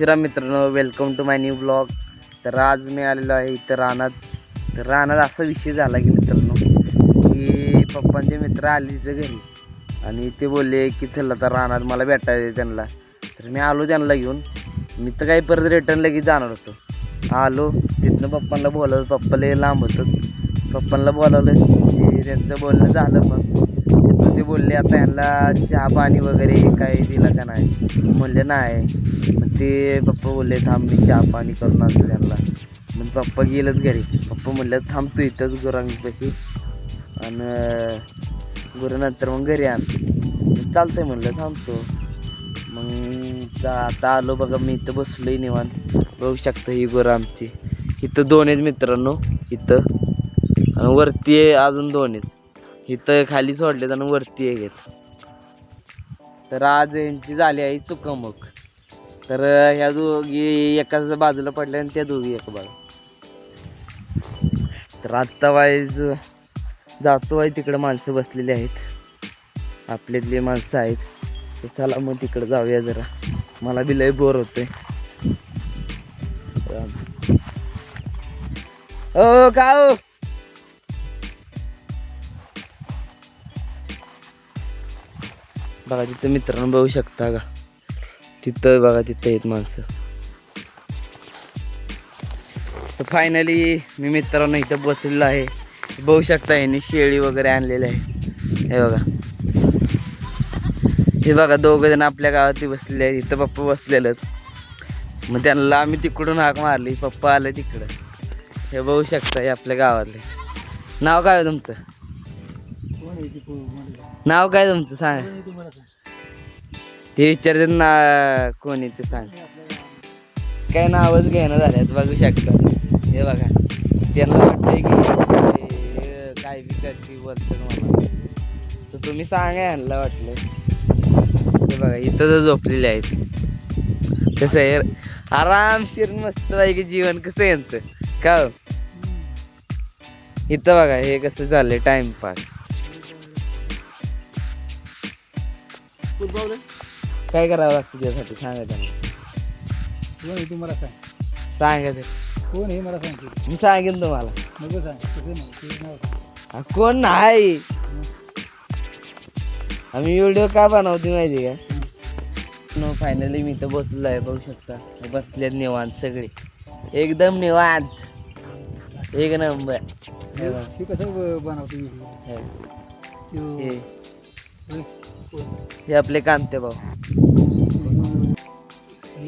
श्रीराम मित्रांनो welcome to my new blog तर आज मी आलेलो आहे इथं रानात. तर रानात असा विषय झाला की मित्रांनो की पप्पांचे मित्र आले तिथं घरी. आणि ते बोलले की चल आता रानात मला भेटायचं त्यांना. तर मी आलो त्यांना घेऊन. मी तर काही परत रिटर्न लगेच जाणार होतो. आलो तिथनं पप्पांना बोलावलं. पप्पा लय लांब होतं. पप्पांना बोलावलं त्यांचं बोलणं झालं मग. ते बोलले आता ह्यांना चहा पाणी वगैरे काही दिलं का नाही? म्हणले नाही. मग ते पप्पा बोलले थांब मी चहा पाणी करून आणतो त्यांना. मग पप्पा गेलंच घरी. पप्पा म्हणलं थांब तू इथंच गुरांपाशी आणि गुरुनंतर मग घरी आण. चालतंय म्हणलं थांबतो. मग आता आलो बघा मी इथं बसलोय निवांत. बघू शकता ही गुरं आमची. इथं दोन आहेत मित्रांनो इथं. आणि वरती आहे अजून दोन आहेत. इथं खाली सोडलेत आणि वरती एक आहेत. तर आज यांची झाली आहे चुकामुक. तर ह्या दोघी एकाच बाजूला पडल्या आणि त्या दोघी एका बाजू तर आत्ता वाईज जातो आहे तिकडं माणसं बसलेली आहेत. आपल्यातली माणसं आहेत. तर चला मग तिकडं जाऊया जरा. मला बी लय बोर होतंय. ओ का हो? बघा तिथं मित्रांनो बघू शकता का? तिथं बघा तिथं आहेत माणसं. तर फायनली मी मित्रांनो इथं बसलेलो आहे. बघू शकता यांनी शेळी वगैरे आणलेली आहे. हे बघा. हे बघा दोघं जण आपल्या गावात बसलेले आहेत. इथं पप्पा बसलेलं मग त्यांना आम्ही तिकडून हाक मारली. पप्पा आले तिकडं. हे बघू शकता हे आपल्या गावातले. नाव काय हो तुमचं? नाव काय तुमचं? सांग. हे विचारतात ना कोणी ते सांग. काय नावच घेणं झाल्यात बघू शकतो. हे बघा त्यांना वाटतंय की काय काय बी मला तर तुम्ही सांगा यांना वाटलं. हे बघा इथं तर झोपलेले आहेत. कसं आहे आरामशीर मस्त की जीवन कसं यांचं. का हो? इथं बघा हे कसं झालं टाइमपास काय करावं लागतं त्यासाठी? सांगा त्यांना. कोण आहे तुम्हाला सांग. सांगा ते. कोण आहे मला सांगते मी सांगेन तुम्हाला. नको सांग तसं नाही तुझं नाव सांग. हा, कोण नाही? आम्ही व्हिडिओ का बनवते माहिती का? नो फायनली मी तर बसलेलो आहे बघू शकता. हे बसलेत निवांत सगळे. एकदम निवांत. एक नंबर. हे बघा, हे कसं ब- बनवतो? हे. हे? हे आपले कांते भाऊ.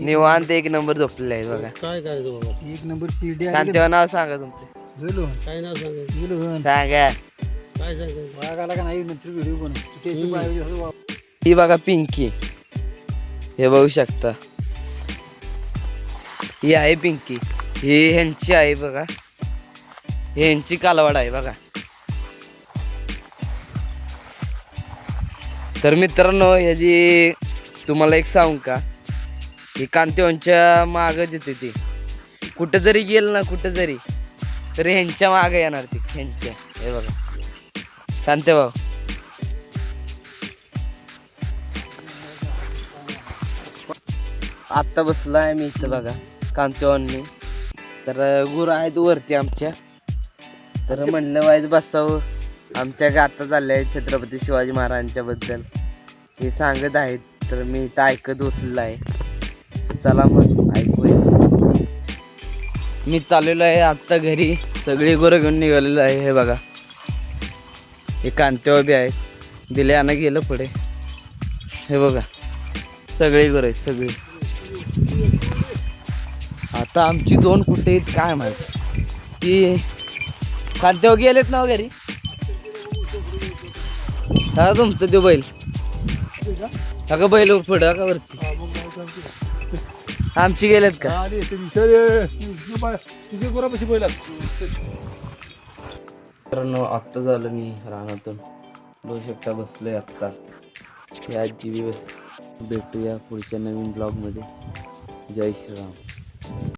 निवांत एक नंबर झोपलेले आहेत बघा. काय करायचं बाबा? एक नंबर पिढी कांतेवा नाव सांगा तुमचं. गेलो काय नाव सांगायचं गेलो सांगा. काय सांगायचं वाघ आला का नाही? नंतर व्हिडिओ बनव. त्याची बायो जसं वा- ही बघा पिंकी. हे बघू शकता. ही आहे पिंकी. ही ह्यांची आहे बघा. ही ह्यांची कालवाड आहे बघा. तर मित्रांनो ह्याची तुम्हाला एक सांगू का? ही कांतीवनच्या मागं देते ती. कुठं जरी गेल ना कुठं जरी तरी ह्यांच्या मागं येणार ती ह्यांच्या. हे बघा. कांते भाऊ. आत्ता बसलो आहे मी इथं बघा कांतेवांनी तर गुरु आहेत वरती आमच्या. तर म्हणलं वाईज बसावं. आमच्या गाता चालल्या आहेत छत्रपती शिवाजी महाराजांच्या बद्दल. हे सांगत आहेत तर मी इथं ऐकत बसलेलं आहे. चला मग ऐकूया. मी चाललेलो आहे आत्ता घरी. सगळी गोरं घेऊन निघालेलो आहे हे बघा. हे कांत्या बी आहेत. दिले आणि गेलं पुढे. हे बघा. सगळी गोरं आहेत सगळी. आता आमची दोन कुठे आहेत काय माहीत. ती कांतेवा गेलेत ना हो घरी? हा तुमचं ते बैल. हा का बैल पुढं का वरती. आमची गेलेत का? आणि ते तुझी गुरापाशी मित्रांनो आत्ता झालं मी रानातून. बघू शकता बसलोय आत्ता. ही आजी बी बस भेटूया पुढच्या नवीन ब्लॉगमध्ये जय श्रीराम.